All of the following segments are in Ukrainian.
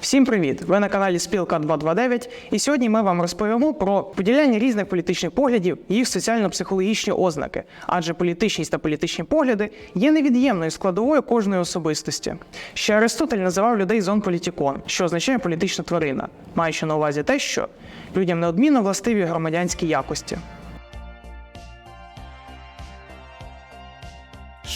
Всім привіт! Ви на каналі Спілка 229, і сьогодні ми вам розповімо про поділяння різних політичних поглядів і їх соціально-психологічні ознаки, адже політичність та політичні погляди є невід'ємною складовою кожної особистості. Ще Аристотель називав людей зон політікон, що означає політична тварина, маючи на увазі те, що людям неодмінно властиві громадянські якості.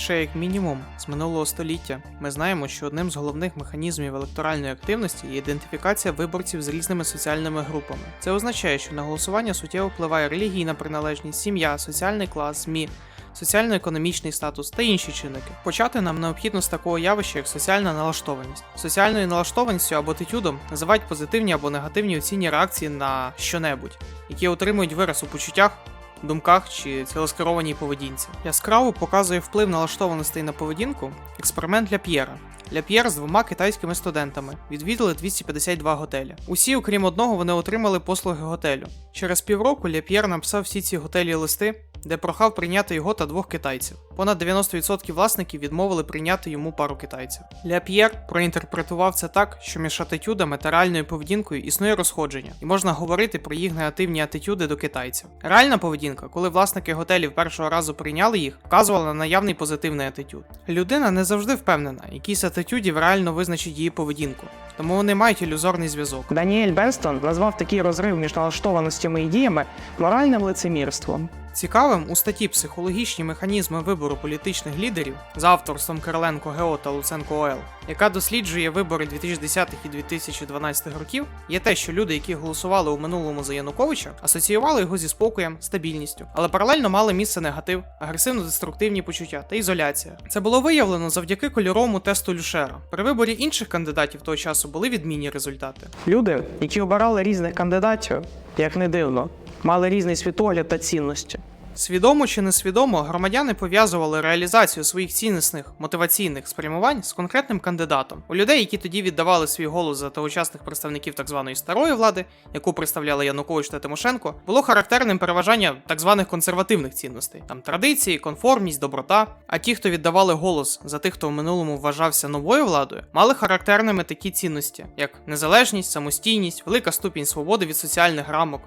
Ще як мінімум з минулого століття ми знаємо, що одним з головних механізмів електоральної активності є ідентифікація виборців з різними соціальними групами. Це означає, що на голосування суттєво впливає релігійна приналежність, сім'я, соціальний клас, ЗМІ, соціально-економічний статус та інші чинники. Почати нам необхідно з такого явища, як соціальна налаштованість. Соціальною налаштованістю або титюдом називають позитивні або негативні оцінні реакції на щонебудь, які отримують вираз у почуттях, думках чи цілескерованій поведінці. Яскраво показує вплив налаштованостей на поведінку експеримент Ляп'єра. Ляп'єр з двома китайськими студентами відвідали 252 готелі. Усі, окрім одного, вони отримали послуги готелю. Через півроку Ляп'єр написав всі ці готелі листи, де прохав прийняти його та двох китайців. Понад 90% власників відмовили прийняти йому пару китайців. Ляп'єр проінтерпретував це так, що між атитюдами та реальною поведінкою існує розходження, і можна говорити про їх негативні атитюди до китайців. Реальна поведінка, коли власники готелів першого разу прийняли їх, вказувала на наявний позитивний атитюд. Людина не завжди впевнена, з атитюдів реально визначить її поведінку, тому вони мають ілюзорний зв'язок. Даніель Бенстон назвав такий розрив між налаштованостями і діями моральним лицемірством. Цікавим у статті Психологічні механізми вибору політичних лідерів за авторством Кириленко ГО та Луценко ОЛ, яка досліджує вибори 2010-х і 2012 років, є те, що люди, які голосували у минулому за Януковича, асоціювали його зі спокоєм, стабільністю, але паралельно мали місце негатив, агресивно-деструктивні почуття та ізоляція. Це було виявлено завдяки кольоровому тесту Люшера. При виборі інших кандидатів того часу були відмінні результати. Люди, які обирали різних кандидатів, як не дивно, мали різний світогляд та цінності. Свідомо чи несвідомо громадяни пов'язували реалізацію своїх ціннісних мотиваційних спрямувань з конкретним кандидатом. У людей, які тоді віддавали свій голос за тогочасних представників так званої старої влади, яку представляли Янукович та Тимошенко, було характерним переважання так званих консервативних цінностей, там традиції, конформність, доброта. А ті, хто віддавали голос за тих, хто в минулому вважався новою владою, мали характерними такі цінності, як незалежність, самостійність, велика ступінь свободи від соціальних рамок.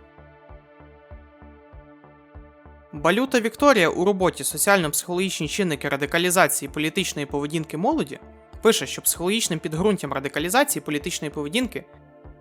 Балюта Вікторія у роботі Соціально-психологічні чинники радикалізації політичної поведінки молоді пише, що психологічним підґрунтям радикалізації політичної поведінки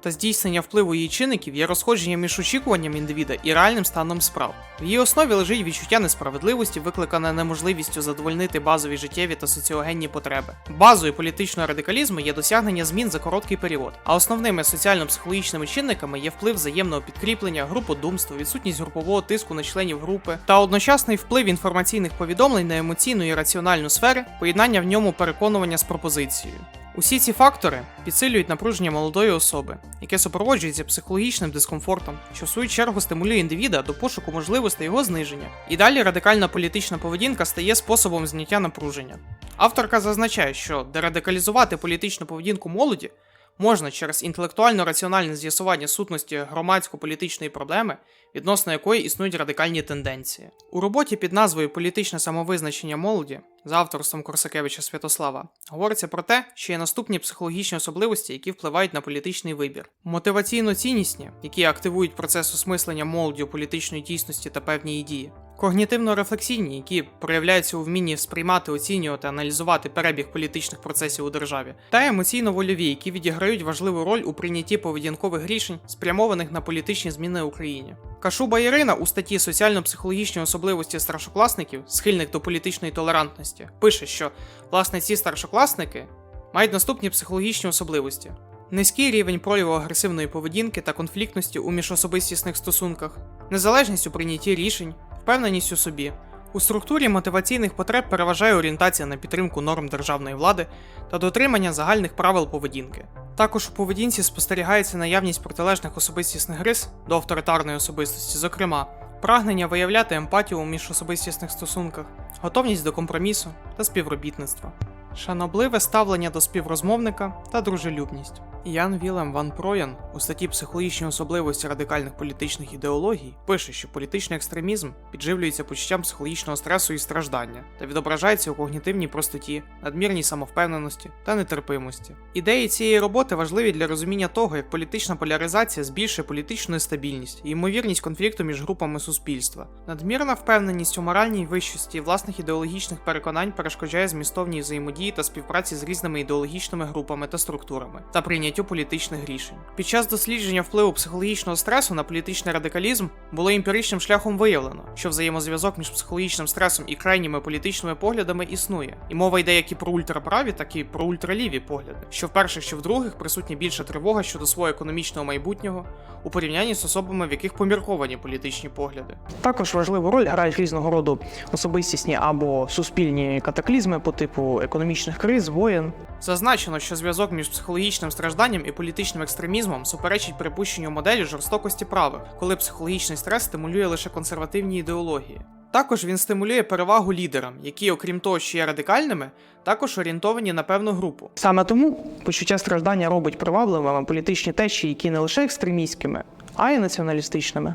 та здійснення впливу її чинників є розходження між очікуванням індивіда і реальним станом справ. В її основі лежить відчуття несправедливості, викликане неможливістю задовольнити базові життєві та соціогенні потреби. Базою політичного радикалізму є досягнення змін за короткий період, а основними соціально-психологічними чинниками є вплив взаємного підкріплення, груподумство, відсутність групового тиску на членів групи та одночасний вплив інформаційних повідомлень на емоційну і раціональну сфери, поєднання в ньому переконування з пропозицією. Усі ці фактори підсилюють напруження молодої особи, яке супроводжується психологічним дискомфортом, що в свою чергу стимулює індивіда до пошуку можливостей його зниження. І далі радикальна політична поведінка стає способом зняття напруження. Авторка зазначає, що дерадикалізувати політичну поведінку молоді можна через інтелектуально-раціональне з'ясування сутності громадсько-політичної проблеми, відносно якої існують радикальні тенденції. У роботі під назвою Політичне самовизначення молоді за авторством Корсакевича Святослава говориться про те, що є наступні психологічні особливості, які впливають на політичний вибір. Мотиваційно-ціннісні, які активують процес осмислення молоді політичної дійсності та певні її дії. Когнітивно-рефлексійні, які проявляються у вмінні сприймати, оцінювати, аналізувати перебіг політичних процесів у державі, та емоційно-вольові, які відіграють важливу роль у прийнятті поведінкових рішень, спрямованих на політичні зміни в Україні. Кашуба Ірина у статті Соціально-психологічні особливості старшокласників, схильних до політичної толерантності, пише, що власне ці старшокласники мають наступні психологічні особливості. Низький рівень прояву агресивної поведінки та конфліктності у міжособистісних стосунках, незалежність у прийнятті рішень, впевненість у собі. У структурі мотиваційних потреб переважає орієнтація на підтримку норм державної влади та дотримання загальних правил поведінки. Також у поведінці спостерігається наявність протилежних особистісних рис до авторитарної особистості, зокрема, прагнення виявляти емпатію у міжособистісних стосунках, готовність до компромісу та співробітництва. шанобливе ставлення до співрозмовника та дружелюбність. Ян Вілем Ван Проян у статті Психологічні особливості радикальних політичних ідеологій пише, що політичний екстремізм підживлюється почуттям психологічного стресу і страждання та відображається у когнітивній простоті, надмірній самовпевненості та нетерпимості. Ідеї цієї роботи важливі для розуміння того, як політична поляризація збільшує політичну нестабільність і ймовірність конфлікту між групами суспільства. Надмірна впевненість у моральній вищості власних ідеологічних переконань перешкоджає змістовній взаємодії та співпраці з різними ідеологічними групами та структурами та прийняттю політичних рішень. Під час дослідження впливу психологічного стресу на політичний радикалізм було емпіричним шляхом виявлено, що взаємозв'язок між психологічним стресом і крайніми політичними поглядами існує. І мова йде як і про ультраправі, так і про ультраліві погляди. Що в перших, що в других присутня більша тривога щодо свого економічного майбутнього у порівнянні з особами, в яких помірковані політичні погляди. Також важливу роль грають різного роду особистісні або суспільні катаклізми по типу економічних криз, воєн. Зазначено, що зв'язок між психологічним стражданням і політичним екстремізмом суперечить припущенню моделі жорстокості права, коли психологічний стрес стимулює лише консервативні ідеології. Також він стимулює перевагу лідерам, які, окрім того, що є радикальними, також орієнтовані на певну групу. Саме тому почуття страждання робить привабливими політичні течії, які не лише екстремістськими, а й націоналістичними.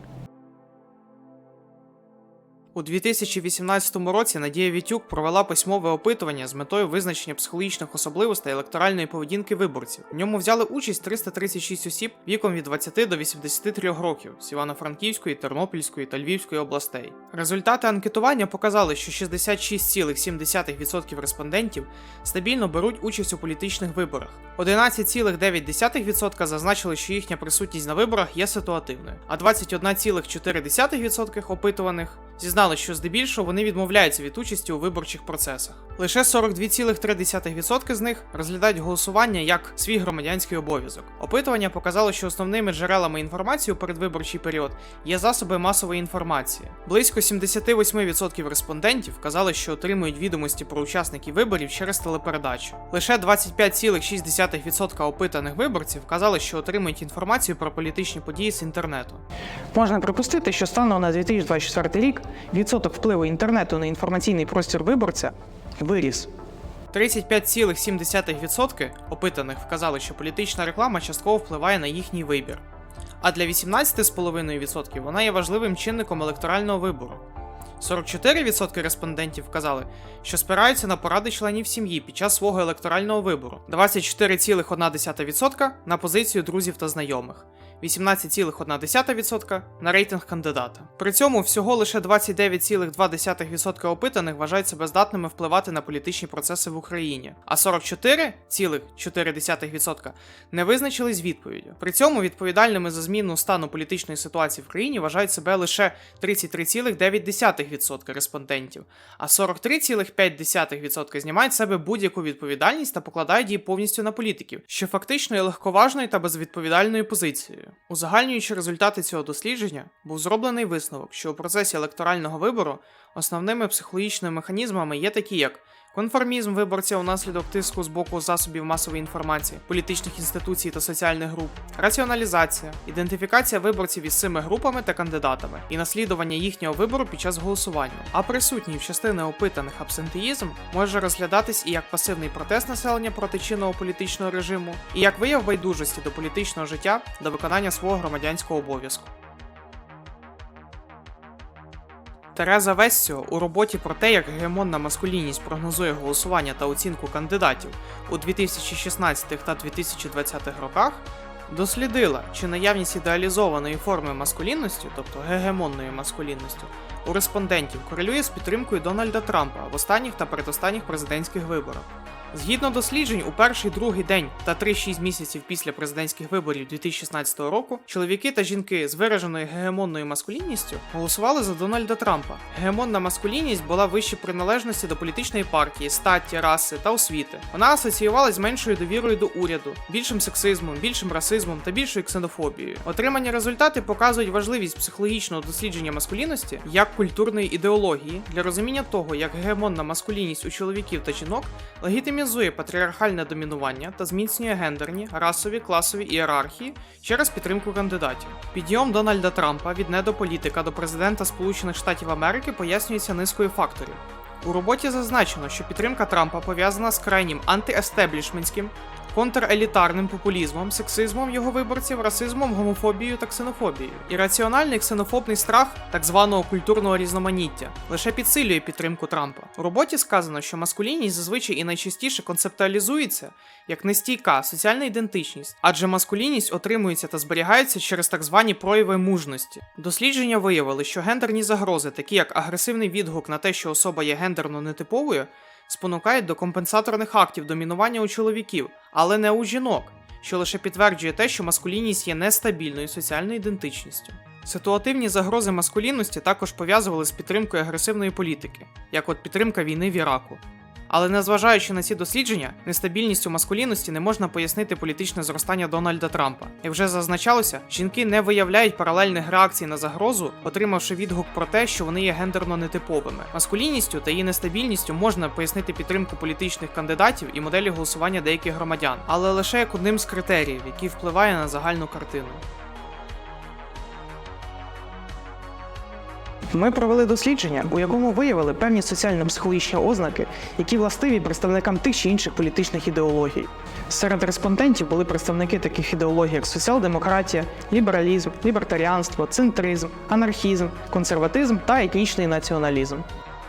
У 2018 році Надія Вітюк провела письмове опитування з метою визначення психологічних особливостей електоральної поведінки виборців. В ньому взяли участь 336 осіб віком від 20 до 83 років з Івано-Франківської, Тернопільської та Львівської областей. Результати анкетування показали, що 66,7% респондентів стабільно беруть участь у політичних виборах. 11,9% зазначили, що їхня присутність на виборах є ситуативною, а 21,4% опитуваних зізнали, що здебільшого вони відмовляються від участі у виборчих процесах. Лише 42,3% з них розглядають голосування як свій громадянський обов'язок. Опитування показало, що основними джерелами інформації у передвиборчий період є засоби масової інформації. Близько 78% респондентів казали, що отримують відомості про учасників виборів через телепередачу. Лише 25,6% опитаних виборців казали, що отримують інформацію про політичні події з інтернету. Можна припустити, що станом на 2024 рік відсоток впливу інтернету на інформаційний простір виборця виріс. 35,7% опитаних вказали, що політична реклама частково впливає на їхній вибір. А для 18,5% вона є важливим чинником електорального вибору. 44% респондентів вказали, що спираються на поради членів сім'ї під час свого електорального вибору, 24,1% на позицію друзів та знайомих, 18,1% на рейтинг кандидата. При цьому всього лише 29,2% опитаних вважають себе здатними впливати на політичні процеси в Україні, а 44,4% не визначились відповіддю. При цьому відповідальними за зміну стану політичної ситуації в країні вважають себе лише 33,9% респондентів, а 43,5% знімають себе будь-яку відповідальність та покладають її повністю на політиків, що фактично є легковажною та безвідповідальною позицією. Узагальнюючи результати цього дослідження, був зроблений висновок, що у процесі електорального вибору основними психологічними механізмами є такі, як конформізм виборця унаслідок тиску з боку засобів масової інформації, політичних інституцій та соціальних груп, раціоналізація, ідентифікація виборців із цими групами та кандидатами і наслідування їхнього вибору під час голосування. А присутній в частини опитаних абсентеїзм може розглядатись і як пасивний протест населення проти чинного політичного режиму, і як вияв байдужості до політичного життя до виконання свого громадянського обов'язку. Тереза Вессіо у роботі про те, як гегемонна маскулінність прогнозує голосування та оцінку кандидатів у 2016 та 2020 роках дослідила, чи наявність ідеалізованої форми маскулінності, тобто гегемонної маскулінності, у респондентів корелює з підтримкою Дональда Трампа в останніх та передостанніх президентських виборах. Згідно досліджень, у перший другий день та 3-6 місяців після президентських виборів 2016 року чоловіки та жінки з вираженою гегемонною маскулінністю голосували за Дональда Трампа. Гегемонна маскулінність була вище приналежності до політичної партії, статі, раси та освіти. Вона асоціювалась з меншою довірою до уряду, більшим сексизмом, більшим расизмом та більшою ксенофобією. Отримані результати показують важливість психологічного дослідження маскулінності як культурної ідеології для розуміння того, як гегемонна маскулінність у чоловіків та жінок легітимізує патріархальне домінування та зміцнює гендерні, расові, класові ієрархії через підтримку кандидатів. Підйом Дональда Трампа від недополітика до президента Сполучених Штатів Америки пояснюється низкою факторів. У роботі зазначено, що підтримка Трампа пов'язана з крайнім антиестеблішментським, контрелітарним популізмом, сексизмом його виборців, расизмом, гомофобією та ксенофобією. Ірраціональний ксенофобний страх так званого культурного різноманіття лише підсилює підтримку Трампа. У роботі сказано, що маскулінність зазвичай і найчастіше концептуалізується як нестійка соціальна ідентичність, адже маскулінність отримується та зберігається через так звані прояви мужності. Дослідження виявили, що гендерні загрози, такі як агресивний відгук на те, що особа є гендерно нетиповою, спонукають до компенсаторних актів домінування у чоловіків, але не у жінок, що лише підтверджує те, що маскулінність є нестабільною соціальною ідентичністю. Ситуативні загрози маскулінності також пов'язували з підтримкою агресивної політики, як от підтримка війни в Іраку. Але незважаючи на ці дослідження, нестабільністю маскулінності не можна пояснити політичне зростання Дональда Трампа. Як вже зазначалося, жінки не виявляють паралельних реакцій на загрозу, отримавши відгук про те, що вони є гендерно нетиповими. Маскулінністю та її нестабільністю можна пояснити підтримку політичних кандидатів і моделі голосування деяких громадян, але лише як одним з критеріїв, який впливає на загальну картину. Ми провели дослідження, у якому виявили певні соціально-психологічні ознаки, які властиві представникам тих чи інших політичних ідеологій. Серед респондентів були представники таких ідеологій, як соціал-демократія, лібералізм, лібертаріанство, центризм, анархізм, консерватизм та етнічний націоналізм.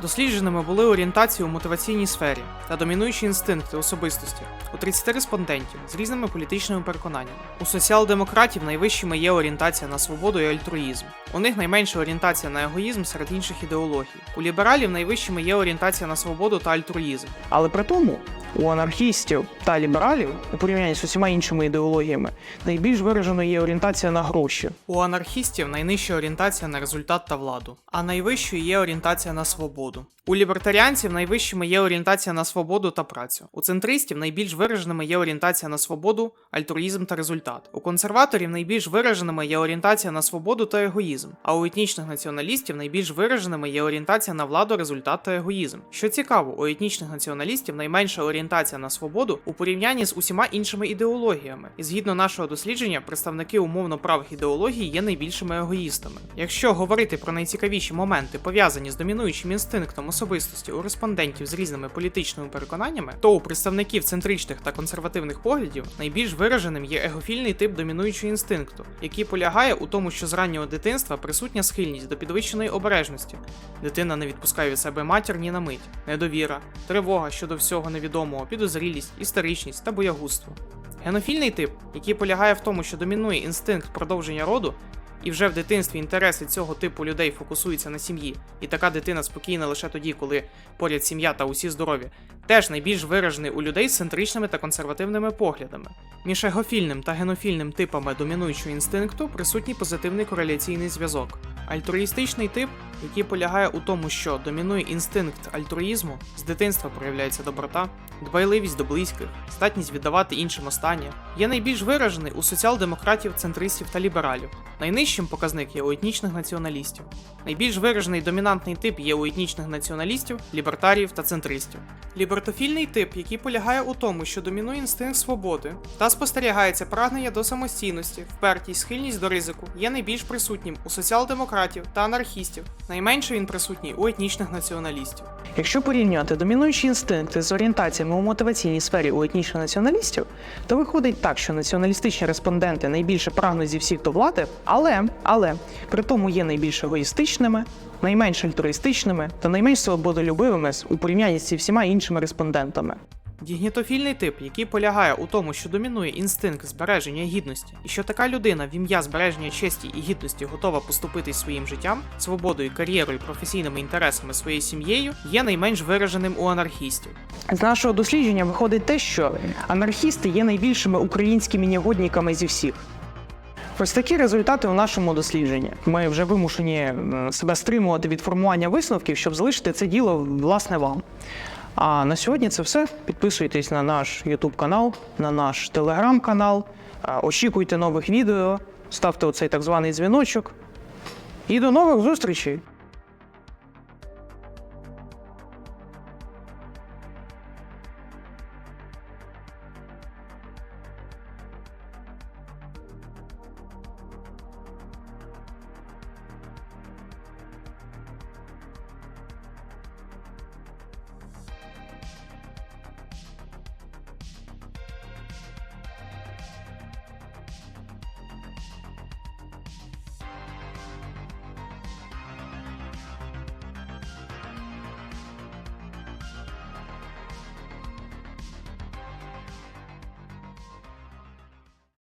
Дослідженими були орієнтації у мотиваційній сфері та домінуючі інстинкти особистості у 30 респондентів з різними політичними переконаннями. У соціал-демократів найвищими є орієнтація на свободу і альтруїзм. У них найменша орієнтація на егоїзм серед інших ідеологій. У лібералів найвищими є орієнтація на свободу та альтруїзм. Але при тому у анархістів та лібералів, у порівнянні з усіма іншими ідеологіями, найбільш вираженою є орієнтація на гроші. У анархістів найнижча орієнтація на результат та владу, а найвищою є орієнтація на свободу. У лібертаріанців найвищими є орієнтація на свободу та працю. У центристів найбільш вираженими є орієнтація на свободу, альтруїзм та результат. У консерваторів найбільш вираженими є орієнтація на свободу та егоїзм. А у етнічних націоналістів найбільш вираженими є орієнтація на владу, результат та егоїзм. Що цікаво, у етнічних націоналістів найменша орієнтація на свободу у порівнянні з усіма іншими ідеологіями. І згідно нашого дослідження, представники умовно правих ідеологій є найбільшими егоїстами. Якщо говорити про найцікавіші моменти, пов'язані з домінуючим інстинктом особистості у респондентів з різними політичними переконаннями, то у представників центричних та консервативних поглядів найбільш вираженим є егофільний тип домінуючого інстинкту, який полягає у тому, що з раннього дитинства присутня схильність до підвищеної обережності. Дитина не відпускає від себе матір ні на мить, недовіра, тривога щодо всього невідомого, підозрілість, історичність та боягузтво. Генофільний тип, який полягає в тому, що домінує інстинкт продовження роду, і вже в дитинстві інтереси цього типу людей фокусуються на сім'ї, і така дитина спокійна лише тоді, коли поряд сім'я та усі здорові, теж найбільш виражений у людей з центричними та консервативними поглядами. Між егофільним та генофільним типами домінуючого інстинкту присутній позитивний кореляційний зв'язок. Альтруїстичний тип, який полягає у тому, що домінує інстинкт альтруїзму, з дитинства проявляється доброта, дбайливість до близьких, здатність віддавати іншим останнє, є найбільш виражений у соціал-демократів, центристів та лібералів. Найнижчим показник є у етнічних націоналістів. Найбільш виражений домінантний тип є у етнічних націоналістів, лібертаріїв та центристів. Лібертофільний тип, який полягає у тому, що домінує інстинкт свободи та спостерігається прагнення до самостійності, впертість, схильність до ризику, є найбільш присутнім у соціал-демократів та анархістів. Найменше він присутній у етнічних націоналістів. Якщо порівнювати домінуючі інстинкти з орієнтаціями у мотиваційній сфері у етнічних націоналістів, то виходить так, що націоналістичні респонденти найбільше прагнуть зі всіх до влади, але, але при тому є найбільш егоїстичними, найменш альтруїстичними та найменш свободолюбивими у порівнянні зі всіма іншими респондентами. Дігнітофільний тип, який полягає у тому, що домінує інстинкт збереження гідності, і що така людина в ім'я збереження честі і гідності готова поступити своїм життям, свободою, кар'єрою, професійними інтересами своєю сім'єю, є найменш вираженим у анархістів. З нашого дослідження виходить те, що анархісти є найбільшими українськими негодниками зі всіх. Ось такі результати у нашому дослідженні. Ми вже вимушені е, себе стримувати від формування висновків, щоб залишити це діло власне вам. А на сьогодні це все. Підписуйтесь на наш YouTube канал, на наш Telegram канал, очікуйте нових відео, ставте оцей так званий дзвіночок. І до нових зустрічей!